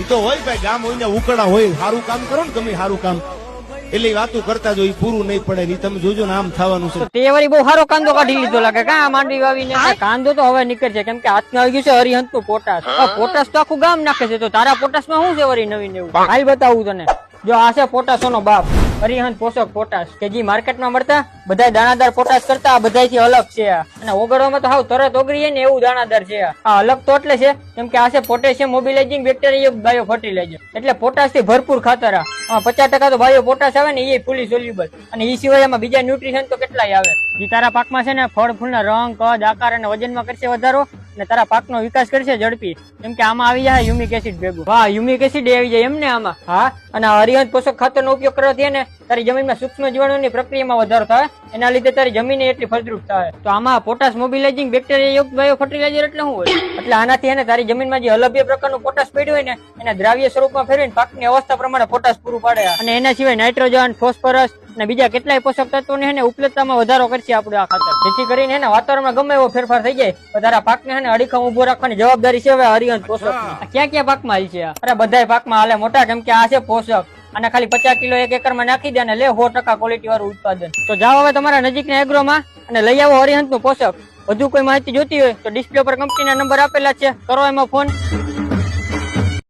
ઈ તો હોય ભાઈ ગામ હોય ને ઉકળા હોય સારું કામ કરો ને તમે સારું કામ. એટલે વાતું કરતા જો ઈ પૂરું નહીં પડે ની તમે જોજો ને આમ થવાનું છે. તે વળી બહુ સારો કાંદો કાઢી લીધો લાગે. કા માંડવી વાવીને? કાંદો તો હવે નીકળશે કેમ કે હાથમાં આવી ગયું છે હરિહંતનું પોટાશ. આ પોટાશ તો આખું ગામ નાખે છે. તો તારા પોટાશમાં શું છે વળી નવી નવું હાલ બતાવું તને. જો આ છે પોટાશો નો બાપ. હરિહંત પોષક, પોટાશ. કે જે માર્કેટમાં મળતા બધા દાણાદાર, પોટાશ કરતા આ બધાથી અલગ છે. અને ઓગળવામાં તો હાવ તરત ઓગળી જાય ને એવું દાણાદાર છે. આ અલગ તો એટલે છે, કેમ કે આ છે potassium mobilising bacteria bio fertiliser એટલે પોટાશથી ભરપૂર ખાતર આ. પચાસ ટકા તો બાયો પોટાશ આવે ને એ ફૂલી સોલ્યુબલ અને એ સિવાય એમાં બીજા ન્યુટ્રિશન તો કેટલાય આવે. જે તારા પાકમાં છે ને ફળ, ફૂલના રંગ, કદ, આકાર અને વજનમાં કરશે વધારો. અને તારા પાકનો વિકાસ કરશે ઝડપી. કેમ કે આમાં આવી જાય યુમિક એસિડ ભેગું. હા, યુમિક એસિડ આવી જાય એમને આમાં. હા, અને હરિહંત પોષક ખાતરનો ઉપયોગ કરવાથી ને તારી જમીનમાં સૂક્ષ્મ જીવાણુની પ્રક્રિયામાં વધારો થાય, એના લીધે તારી જમીન એટલી ફળદ્રુપ થાય. તો આમાં પોટાશ મોબિલાઇઝિંગ બેક્ટેરિયા યુક્ત બાયો ફર્ટિલાઇઝર એટલે શું હોય? એટલે આનાથી એને તારી જમીનમાં જે અલભ્ય પ્રકારનું પોટાશ પડ્યું હોય ને, એના દ્રાવ્ય સ્વરૂપમાં ફેરવીને પાકની અવસ્થા પ્રમાણે પોટાશ પૂરું પાડે. અને એના સિવાય નાઇટ્રોજન, ફોસ્ફરસ અને બીજા કેટલાય પોષક તત્વોને એને ઉપલબ્ધતામાં વધારો કરશે આપણું આ ખાતર. જેથી કરીને એને વાતાવરણમાં ગમે એવો ફેરફાર થઈ જાય તો તારા પાકને એને અડીખમ ઊભો રાખવાની જવાબદારી છે હવે હરિહંત પોષક. ક્યાં ક્યાં પાકમાં હાલ છે અરે બધા પાકમાં હાલે મોટા કેમ કે આ છે પોષક. અને ખાલી પચાસ કિલો એક એકરમાં નાખી દે અને લે સો ટકા ક્વોલિટી વાળું ઉત્પાદન. તો જાઓ હવે તમારા નજીકના એગ્રોમાં અને લઈ આવો હરિહંતનું પોષક. વધુ કોઈ માહિતી જોતી હોય તો ડિસ્પ્લે પર કંપનીના નંબર આપેલા છે. કરો એમાં ફોન